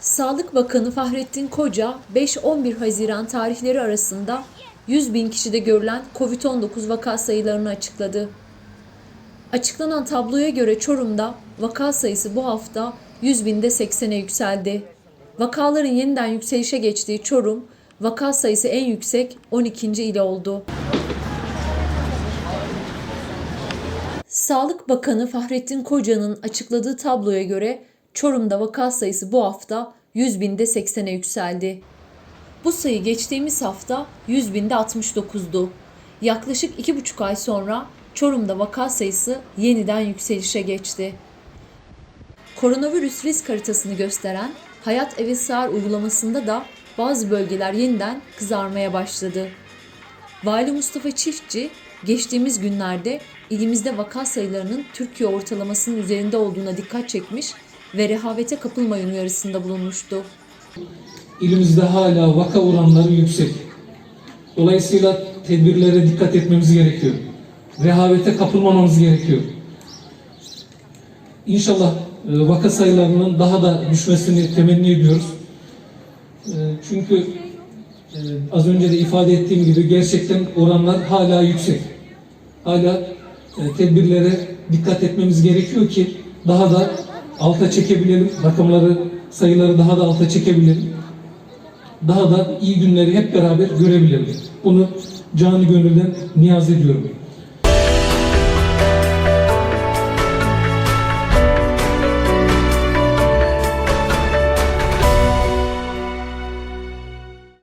Sağlık Bakanı Fahrettin Koca 5-11 Haziran tarihleri arasında 100 bin kişide görülen COVID-19 vaka sayılarını açıkladı. Açıklanan tabloya göre Çorum'da vaka sayısı bu hafta 100 binde 80'e yükseldi. Vakaların yeniden yükselişe geçtiği Çorum, vaka sayısı en yüksek 12. il oldu. Sağlık Bakanı Fahrettin Koca'nın açıkladığı tabloya göre Çorum'da vaka sayısı bu hafta 100 binde 80'e yükseldi. Bu sayı geçtiğimiz hafta 100 binde 69'du. Yaklaşık 2,5 ay sonra Çorum'da vaka sayısı yeniden yükselişe geçti. Koronavirüs risk haritasını gösteren Hayat Eve Sığar uygulamasında da bazı bölgeler yeniden kızarmaya başladı. Vali Mustafa Çiftçi geçtiğimiz günlerde ilimizde vaka sayılarının Türkiye ortalamasının üzerinde olduğuna dikkat çekmiş ve rehavete kapılmayın uyarısında bulunmuştu. İlimizde hala vaka oranları yüksek. Dolayısıyla tedbirlere dikkat etmemiz gerekiyor. Rehavete kapılmamamız gerekiyor. İnşallah e, vaka sayılarının daha da düşmesini temenni ediyoruz. E, Çünkü e, az önce de ifade ettiğim gibi gerçekten oranlar hala yüksek. Hala tedbirlere dikkat etmemiz gerekiyor ki daha da alta çekebilelim. Rakamları, sayıları daha da alta çekebilelim daha da iyi günleri hep beraber görebilelim. Bunu canı gönülden niyaz ediyorum.